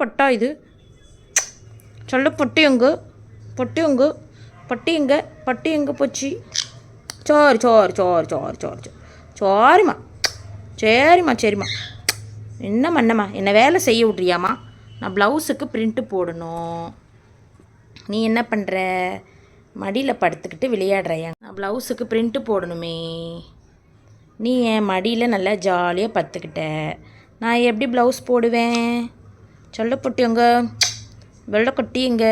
சொல்லப்பட்டா இது? சொல்ல பொட்டியுங்கு பொட்டியுங்கு பொட்டி எங்க? எங்க எங்கே போச்சு? சோறு சோறு சோறு சோறு சோறு சோறு. சோரிம்மா சரிம்மா சரிம்மா. என்னம்மா என்னம்மா? என்னை வேலை செய்ய விட்றியாம்மா? நான் ப்ளவுஸுக்கு பிரிண்ட்டு போடணும். நீ என்ன பண்ணுற மடியில் படுத்துக்கிட்டு விளையாடுறியா? நான் ப்ளவுஸுக்கு பிரிண்ட்டு போடணுமே. நீ என் மடியில் நல்லா ஜாலியாக பத்துக்கிட்ட நான் எப்படி ப்ளவுஸ் போடுவேன்? சொல்லப்பட்டு பொட்டியங்க வெள்ளை கொட்டி எங்க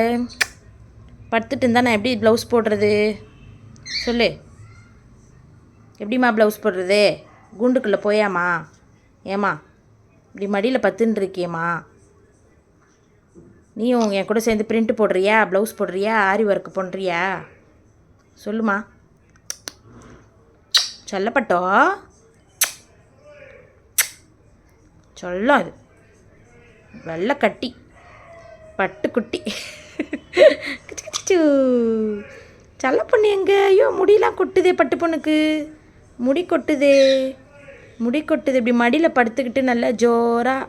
படுத்துட்டு இருந்தா நான் எப்படி ப்ளவுஸ் போடுறது? சொல்லு. எப்படிம்மா ப்ளவுஸ் போடுறது? குண்டுக்குள்ளே போயாம்மா. ஏம்மா இப்படி மடியில் பத்துன்னு இருக்கியம்மா நீயும் என் கூட சேர்ந்து பிரிண்ட் போடுறியா? ப்ளவுஸ் போடுறியா? ஆரி ஒர்க் பண்ணுறியா சொல்லுமா சொல்லப்பட்டோ? சொல்லும் அது. வெள்ளை கட்டி. பட்டுக்குட்டி. கிச்சு செல்ல பொண்ணு எங்கே? ஐயோ முடியெல்லாம் கொட்டுதே பட்டு பொண்ணுக்கு. முடி கொட்டுதே. முடி கொட்டுது. இப்படி மடியில் படுத்துக்கிட்டு நல்லா ஜோராக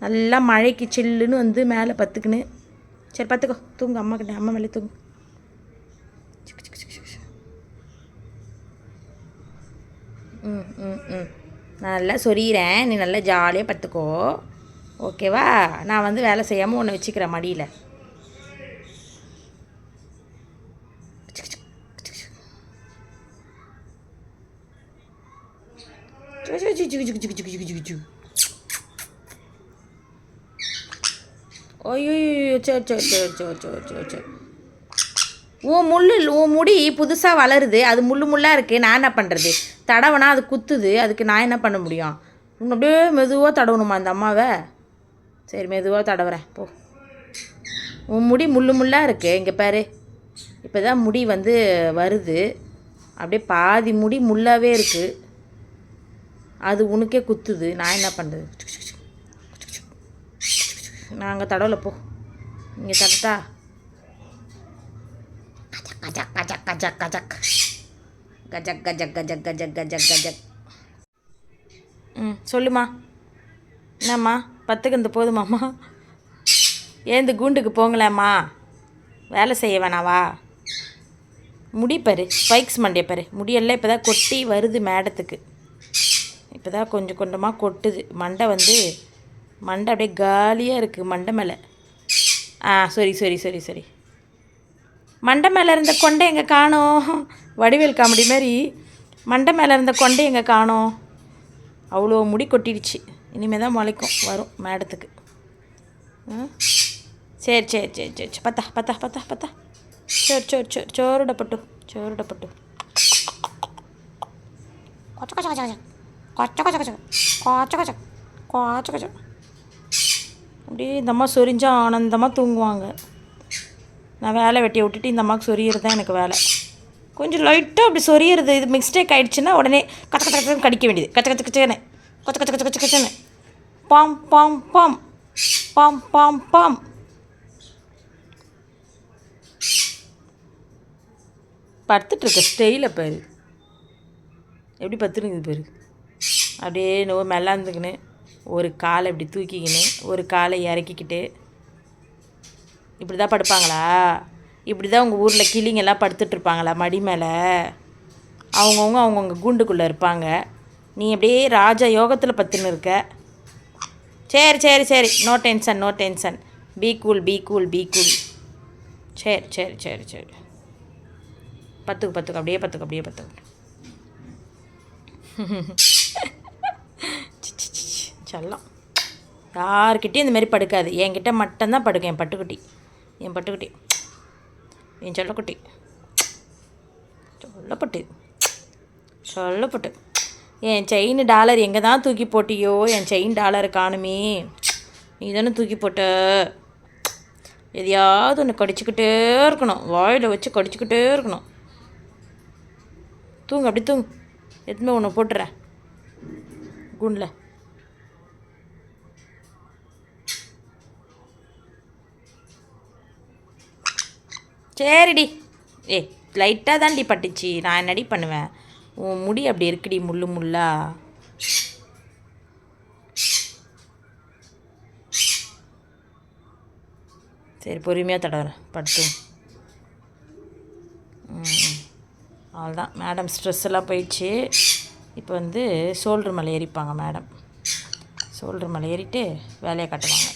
நல்லா மழைக்கு சில்லுன்னு வந்து மேலே பத்துக்குன்னு. சரி பார்த்துக்கோ. தூங்கு அம்மா கிட்ட. அம்மா மேலே தூங்கு. ம் ம் ம். நான் நல்லா சொரியிறேன். நீ நல்லா ஜாலியாக பார்த்துக்கோ ஓகேவா? நான் வந்து வேலை செய்யாமல் ஒன்று வச்சுக்கிறேன் மடியில். ஐயோ சரி சரி சரி சரி சரி சரி சரி உன் முள் உன் முடி புதுசாக வளருது. அது முள்ளு முள்ளாக இருக்குது நான் என்ன பண்ணுறது தடவைனா அது குத்துது. அதுக்கு நான் என்ன பண்ண முடியும்? அப்படியே மெதுவாக தடவணுமா அந்த அம்மாவை? சரி மெதுவாக தடவுறேன். போ. உன் முடி முள்ளு முள்ளாக இருக்குது இங்கே பாரு. இப்போ தான் முடி வந்து வருது. அப்படியே பாதி முடி முள்ளாகவே இருக்குது அது உனக்கே குத்துது. நான் என்ன பண்ணுறது நாங்கள் தடவலை போ. இங்கே தட்டா கஜக் கஜக் கஜக் கஜக். கஜக் கஜக் கஜக் கஜக் கஜக் கஜக். ம் சொல்லுமா. என்னம்மா? பத்துக்கு இந்த போதுமாம்மா ஏந்து கூண்டுக்கு போங்களேம்மா. வேலை செய்ய வேணாவா? முடிப்பார் ஸ்பைக்ஸ் மண்டியை பாரு. முடியெல்லாம் இப்போ தான் கொட்டி வருது மேடத்துக்கு. இப்போ தான் கொஞ்சம் கொஞ்சமாக கொட்டுது. மண்டை வந்து மண்டை அப்படியே காலியாக இருக்குது மண்டை மேலே. ஆ சரி சரி சரி சரி. மண்டை மேலே இருந்த கொண்டை எங்கே காணோம்? வடிவேல் காமெடி மாதிரி. மண்டை மேலே இருந்த கொண்டை எங்கே காணோம்? அவ்வளோ முடி கொட்டிடுச்சு. இனிமேல் தான் முளைக்கும் வரும் மேடத்துக்கு. சரி சரி சரி சரி சரி. பத்தா பத்தா பத்தா பத்தா. சோறு சோறு சோறு சோறுடப்பட்டு சோறுடப்பட்டு கொச்ச கொச்ச கொச்ச கொச்ச கொச்ச கொச்ச கொச்ச கொச்ச கொச்ச கொச்ச அப்படியே இந்த அம்மா சொரிஞ்சா ஆனந்தமாக தூங்குவாங்க. நான் வேலை வெட்டியை விட்டுட்டு இந்த அம்மாவுக்கு சொரியறது தான் எனக்கு வேலை. கொஞ்சம் லைட்டாக அப்படி சொரியறது இது மிஸ்டேக் ஆயிடுச்சுன்னா உடனே கச்ச கச்ச கச்சன்னு கடிக்க வேண்டியது. கச்ச கச்ச கச்சன்னு கொச்ச கச்ச கச்ச கச்ச கச்சன்னு பாம் பாம் பாம். பாம் பாம் பாம். படுத்துட்ருக்க. ஸ்டெயில பேர். பாரு எப்படி பத்துருக்குது பாரு. அப்படியே நோ மெல்லாந்துக்கின்னு. ஒரு காலை இப்படி தூக்கிக்கின்னு ஒரு காலை இறக்கிக்கிட்டு. இப்படி தான் படுப்பாங்களா? இப்படி தான் உங்கள் ஊரில் கிளிங்கெல்லாம் படுத்துட்ருப்பாங்களா மடி மேலே? அவங்கவுங்க அவங்கவுங்க கூண்டுக்குள்ளே இருப்பாங்க. நீ அப்படியே ராஜா யோகத்தில் பத்துன்னு இருக்க. சரி சரி சரி. No tension no tension be cool be cool be cool சரி சரி சரி சரி. பத்துக்கு பத்துக்கு அப்படியே பத்துக்கு அப்படியே பத்துக்கு. சி, சி, சி, செல்லம். யார்கிட்டயும் படுக்காது. என்கிட்ட மட்டும்தான் படுக்கும் என் பட்டுக்குட்டி. என் பட்டுக்குட்டி. என் சொல்லக்குட்டி. சொல்லப்பட்டு. சொல்லப்பட்டு. என் செயின் டாலர் எங்கே தான் தூக்கி போட்டியோ? என் செயின் டாலர் காணுமே. நீ தானே தூக்கி போட்ட. எதையாவது ஒன்று கடிச்சிக்கிட்டே இருக்கணும். வாயில் வச்சு கடிச்சிக்கிட்டே இருக்கணும். தூங்கு அப்படி தூங்கு. எதுவுமே ஒன்று போட்டுறேன் குண்டில். சரிடி. ஏ லைட்டாக தான்டி பட்டுச்சு. நான் என்னடி பண்ணுவேன்? உன் முடி அப்படி இருக்குடி முள்ளு முள்ளா? சரி பொறுமையாக தடவுறேன் படுத்து அவ்வளோதான் மேடம் ஸ்ட்ரெஸ் எல்லாம் போயிடுச்சு. இப்போ வந்து ஷோல்டர் மலை ஏறிப்பாங்க மேடம். ஷோல்டர் மலை ஏறிட்டு வேலையை காட்டுவாங்க.